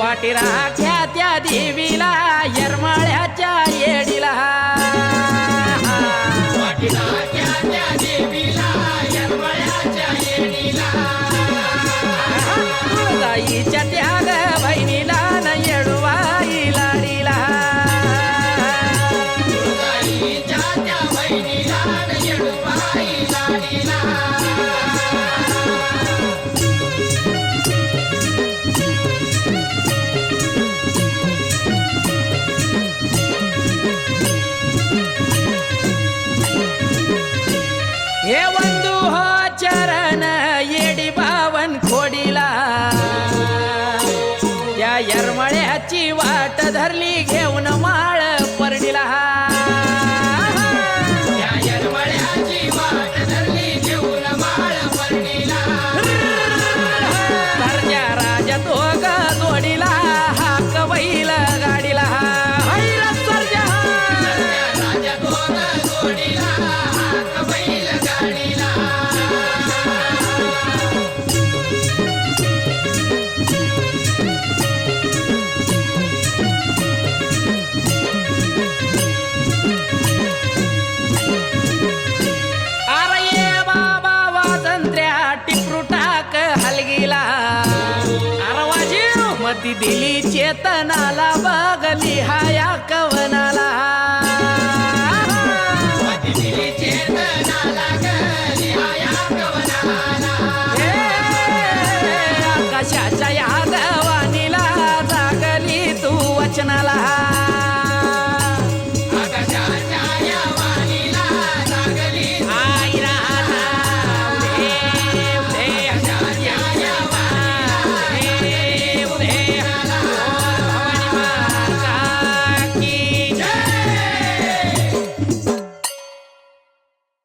पाटीरा धरली घेऊन मा दिली चेतनाला बघ हाया कवनाला.